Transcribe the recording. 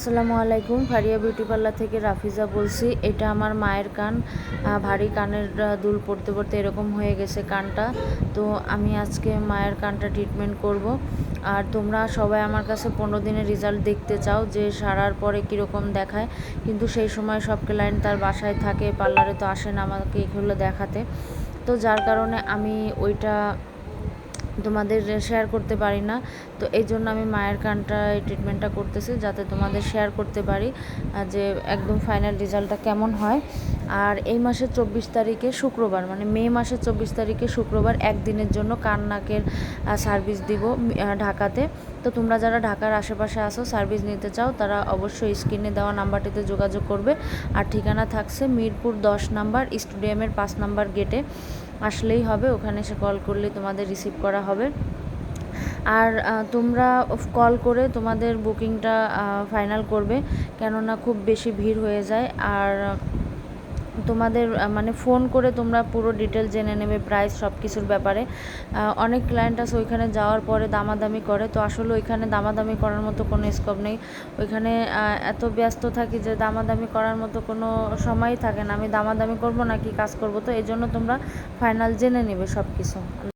আসসালামু আলাইকুম। Faria beauty parlour থেকে রাফিজা বলছি। এটা আমার মায়ের কান। ভারী কানের দুল পড়তে পড়তে এরকম হয়ে গেছে কানটা। তো আমি আজকে মায়ের কানটা ট্রিটমেন্ট করব। আর তোমরা সবাই আমার কাছে পনেরো দিনের রেজাল্ট দেখতে চাও যে সারার পরে কীরকম দেখায়। কিন্তু সেই সময় সব ক্লায়েন্ট তার বাসায় থাকে পার্লারে তো আসে না আমাকে এগুলো দেখাতে। তো যার কারণে আমি ওইটা তোমাদের শেয়ার করতে পারি না। তো এই জন্য আমি মায়ের কানটা, এই ট্রিটমেন্টটা করতেছি যাতে তোমাদের শেয়ার করতে পারি যে একদম ফাইনাল রেজাল্টটা কেমন হয়। আর এই মাসের চব্বিশ তারিখে শুক্রবার মানে মে মাসের চব্বিশ তারিখে শুক্রবার একদিনের জন্য কান, নাকের সার্ভিস দিব ঢাকাতে। তো তোমরা যারা ঢাকার আশেপাশে আসো সার্ভিস নিতে চাও, তারা অবশ্যই স্ক্রিনে দেওয়া নাম্বারটিতে যোগাযোগ করবে। আর ঠিকানা থাকছে মিরপুর দশ নাম্বার, স্টেডিয়ামের পাঁচ নাম্বার গেটে আসলেই হবে, ওখানে এসে কল করলে তোমাদের রিসিভ করা হবে। আর তোমরা কল করে তোমাদের বুকিংটা ফাইনাল করবে, কেননা খুব বেশি ভিড় হয়ে যায়। আর তোমাদের মানে ফোন করে তোমরা পুরো ডিটেল জেনে নেবে প্রাইস সব কিছুর ব্যাপারে অনেক ক্লায়েন্ট আছে ওইখানে যাওয়ার পরে দামাদামি করে, তো আসলে ওইখানে দামাদামি করার মতো কোনো স্কোপ নেই। ওইখানে এত ব্যস্ত থাকি যে দামাদামি করার মতো কোনো সময়ই থাকে না। আমি দামাদামি করব নাকি কাজ করব? তো এই জন্য তোমরা ফাইনাল জেনে নেবে সব কিছু